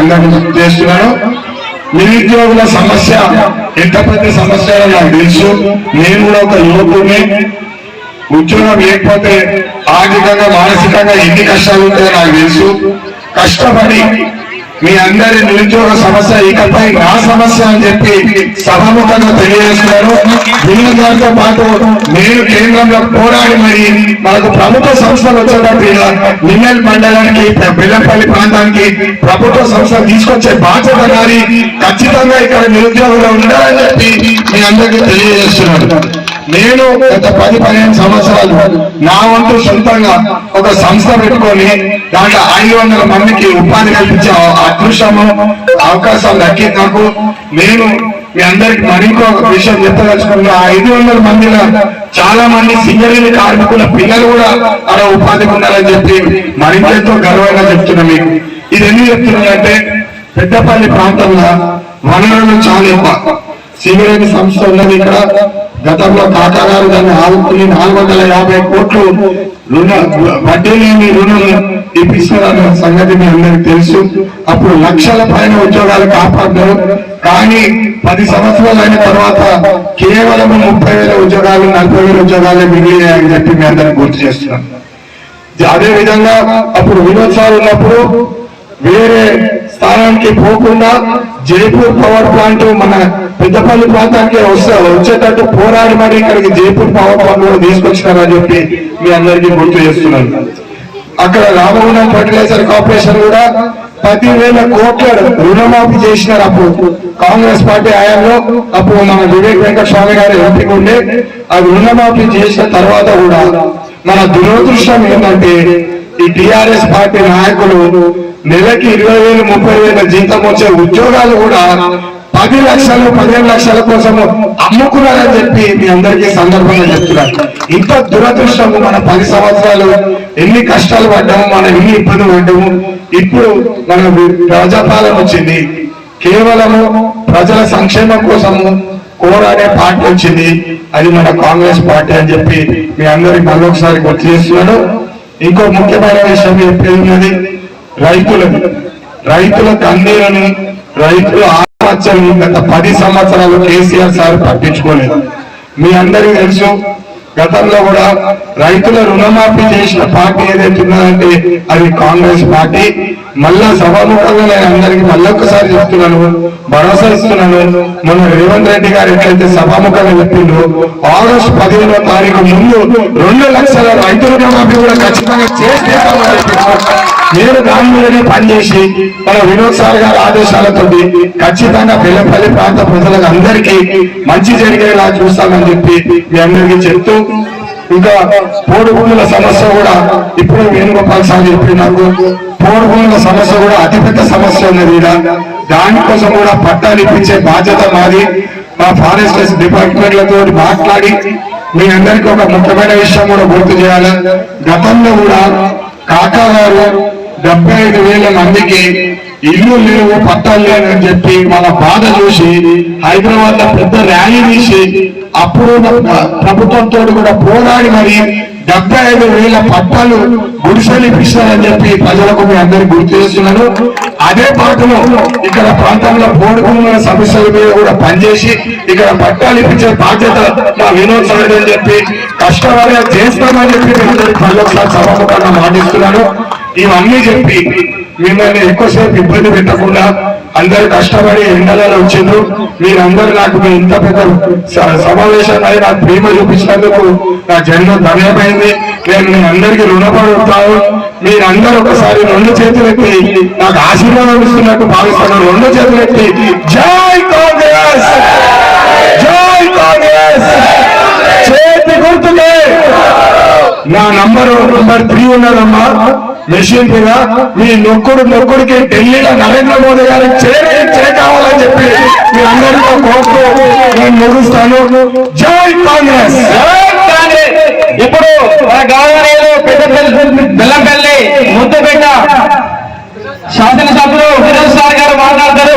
అందరినీ గుర్తు చేస్తున్నాను నిరుద్యోగుల సమస్య ఎంత పెద్ద సమస్య నాకు తెలుసు. నేను కూడా ఒక యువకుడిని. ఉద్యోగం లేకపోతే ఆర్థికంగా మానసికంగా ఎన్ని కష్టాలు ఉంటాయో నాకు తెలుసు. కష్టపడి మీ అందరి నిరుద్యోగ సమస్య ఇకపై నా సమస్య అని చెప్పి సభాముఖంగా తెలియజేస్తున్నారు. దీని దాంతో పాటు నేను కేంద్రంలో పోరాడి మరి మనకు ప్రభుత్వ సంస్థలు వచ్చేటప్పుడు నిన్నెల్ మండలానికి బెల్లంపల్లి ప్రాంతానికి ప్రభుత్వ సంస్థలు తీసుకొచ్చే బాధ్యత నాది. ఖచ్చితంగా ఇక్కడ నిరుద్యోగులు ఉండాలని చెప్పి మీ అందరికీ తెలియజేస్తున్నారు నేను గత పది పదిహేను సంవత్సరాలు నా వంతు సొంతంగా ఒక సంస్థ పెట్టుకొని దాంట్లో ఐదు వందల మందికి ఉపాధి కల్పించే అదృష్టము అవకాశం దక్కింది నాకు. నేను మీ అందరికి మరింకో విషయం చెప్పదలుచుకున్నా ఐదు వందల మందిలో చాలా మంది సింగరేణి కార్మికుల పిల్లలు కూడా అక్కడ ఉపాధి ఉండాలని చెప్పి మరింకెంతో గర్వంగా చెప్తున్నా మీకు. ఇది ఎందుకు చెప్తున్నానంటే పెద్దపల్లి ప్రాంతంలో వనరులు చాలా ఎక్కువ. సింగరేణి సంస్థ ఉన్నది ఇక్కడ. గతంలో కాకా దాన్ని ఆదుకుని నాలుగు వందల యాభై కోట్లు రుణ వడ్డీ లేని రుణం ఇప్పిస్తున్న సంగతి మీ అందరికి తెలుసు. అప్పుడు లక్షల పైన ఉద్యోగాలు కాపాడారు కానీ పది సంవత్సరాలు అయిన తర్వాత కేవలం ముప్పై వేల ఉద్యోగాలు నలభై వేల ఉద్యోగాలు మిగిలినాయని చెప్పి మీ అందరికి గుర్తు చేస్తున్నాం అదే విధంగా అప్పుడు వినోద్ సార్ ఉన్నప్పుడు వేరే స్థానానికి పోకుండా జైపూర్ పవర్ ప్లాంట్ మన పెద్దపల్లి ప్రాంతానికి వస్తా వచ్చేటట్టు పోరాడి మరి ఇక్కడికి జైపూర్ పవర్ ప్లాంట్ కూడా తీసుకొచ్చినారని చెప్పి మీ అందరికీ గుర్తు చేస్తున్నాను. అక్కడ రామగుండం ఫర్టిలైజర్ కార్పొరేషన్ కూడా పదివేల కోట్ల రుణమాఫీ చేసినారు అప్పుడు. కాంగ్రెస్ పార్టీ హయాంలో అప్పుడు మన వివేక్ వెంకటస్వామి గారు ఎంపీ ఉండే అది రుణమాఫీ చేసిన తర్వాత కూడా మన దురదృష్టం ఏంటంటే ఈ టిఆర్ఎస్ పార్టీ నాయకులు నెలకి ఇరవై వేలు ముప్పై వేల జీతం వచ్చే ఉద్యోగాలు కూడా పది లక్షలు పదిహేను లక్షల కోసం అమ్ముకున్నారని చెప్పి మీ అందరికీ సందర్భంగా చెప్తున్నారు ఇంత దురదృష్టము మన పది సంవత్సరాలు ఎన్ని కష్టాలు పడ్డాము మనం ఎన్ని ఇబ్బందులు పడ్డాము. ఇప్పుడు మన ప్రజాపాలన వచ్చింది. కేవలము ప్రజల సంక్షేమం కోసము కోరాడే పార్టీ వచ్చింది. అది మన కాంగ్రెస్ పార్టీ అని చెప్పి మీ అందరికి మళ్ళొకసారి గుర్తు చేస్తున్నాడు ఇంకో ముఖ్యమైన విషయం చెప్పేది ఉన్నది? రైతులకు. రైతుల కన్నీరుని రైతులు ఆత్మహత్యలు గత పది సంవత్సరాలు కేసీఆర్ సార్ పట్టించుకోలేదు. మీ అందరికీ తెలుసు గతంలో కూడా రైతుల రుణమాఫీ చేసిన పార్టీ ఏదైతే ఉన్నదంటే అది కాంగ్రెస్ పార్టీ. మళ్ళా సభాముఖంగా నేను అందరికి మళ్ళొక్కసారి చెప్తున్నాను భరోసా ఇస్తున్నాను. మొన్న రేవంత్ రెడ్డి గారు ఎట్లయితే సభాముఖంగా చెప్పిండ్రు ఆగస్టు పదిహేనో తారీఖు ముందు రెండు లక్షల రైతు రుణమాఫీ కూడా ఖచ్చితంగా చేస్తామని చెప్పి నేను దాని మీదనే పనిచేసి మన వినోద్ సార్ గారి ఆదేశాలతో ఖచ్చితంగా పిల్లపల్లి ప్రాంత ప్రజలకు అందరికీ మంచి జరిగేలా చూస్తామని చెప్పి మీ అందరికీ చెప్తూ ఇంకా పోడు భూముల సమస్య కూడా ఇప్పుడు వేణుగోపాల్ సార్ చెప్పి నాకు పోడు భూముల సమస్య కూడా అతిపెద్ద సమస్య ఉన్నది దానికోసం కూడా పట్టాలు ఇప్పించే బాధ్యత మాది. మా ఫారెస్ట్ డిపార్ట్మెంట్లతో మాట్లాడి మీ అందరికీ ఒక ముఖ్యమైన విషయం కూడా గుర్తు చేయాలి. గతంలో కూడా కాకా గారు డెబ్బై ఐదు వేల మందికి ఇల్లు లేవు పట్టాలు లేవు అని చెప్పి వాళ్ళ బాధ చూసి హైదరాబాద్లో పెద్ద ర్యాలీ తీసి అప్పుడు ప్రభుత్వంతో కూడా పోరాడి మరి డెబ్బై ఐదు వేల పట్టాలు గుడిసెలు ఇప్పిస్తారని చెప్పి ప్రజలకు మీ అందరికి గుర్తు చేస్తున్నాను. అదే పాటలో ఇక్కడ ప్రాంతంలో పోడుకున్న సమస్యల మీద కూడా పనిచేసి ఇక్కడ పట్టాలు ఇప్పించే బాధ్యత మా వినోద్ సార్ అని చెప్పి కష్టపడి చేస్తామని చెప్పి మీ అందరికి మళ్ళొకసారి మాటిస్తున్నాను. ఇవన్నీ చెప్పి మిమ్మల్ని ఎక్కువసేపు ఇబ్బంది పెట్టకుండా అందరు కష్టపడి ఎండలలో వచ్చిండ్రు. మీరందరూ నాకు మీ ఇంత పెద్ద స- సమావేశం అయి నాకు ప్రేమ చూపించినందుకు నా జన్మ ధన్యమైంది. నేను మీ అందరికీ రుణపడుతాను మీరందరూ ఒకసారి రెండు చేతులెత్తి నాకు ఆశీర్వాదం ఇస్తున్నట్టు భావిస్తాను రెండు చేతులెత్తి జై కాంగ్రెస్! జై కాంగ్రెస్! చేతి గుర్తుకే! నా నంబర్ నంబర్ త్రీ ఉన్నదమ్మా. నిశ్చింతగా మీ నొక్కుడు నొక్కుడికి ఢిల్లీలో నరేంద్ర మోదీ గారికి చేరే చేకావాలని చెప్పి మీ అందరితో కోరుతూ నేను ముగుస్తాను జై కాంగ్రెస్. ఇప్పుడు మన గవర్నర్ పెద్ద బెల్లంపల్లి ముద్దుపేట శాసనసభ్యులు వినోద్ సార్ గారు మాట్లాడతారు.